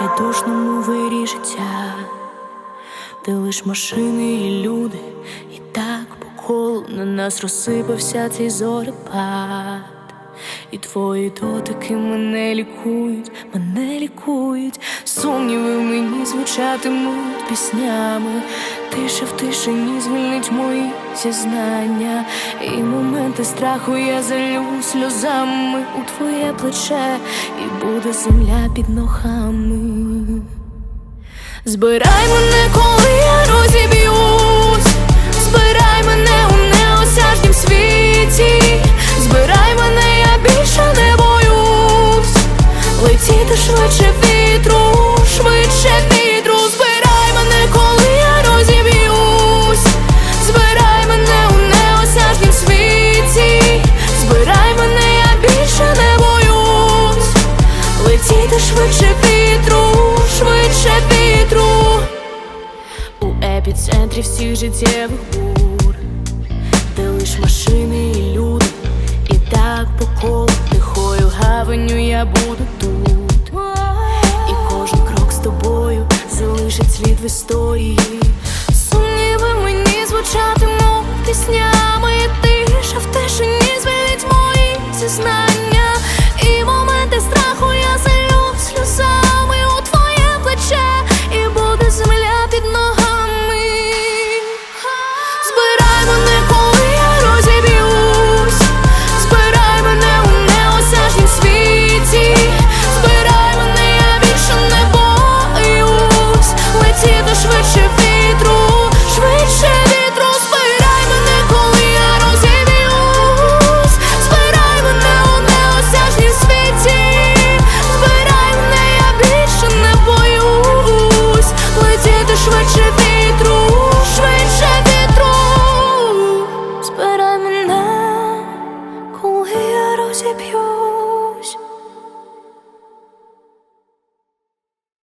бездушному вирі життя, де лиш машини і люди, і так по колу на нас розсипався цей зорепад. І твої дотики мене лікують, мене лікують, сумніви в мені звучатимуть піснями. Тиша в тишині звільнить мої зізнання, і моменти страху я залю сльозами у твоє плече, і буде земля під ногами. Збирай мене, летіти швидше вітру, швидше вітру, збирай мене, коли я розіб'юсь, збирай мене у неосяжнім світі, збирай мене, я більше не боюсь, летіти швидше вітру, швидше вітру. У епіцентрі всіх життєвих бур, де лиш машини і люди, і так по колу тихою гаванню я буду історії. Сумніви мені звучатимуть піснями, тиша в тишині звільнить мої зізнання, швидше вітру,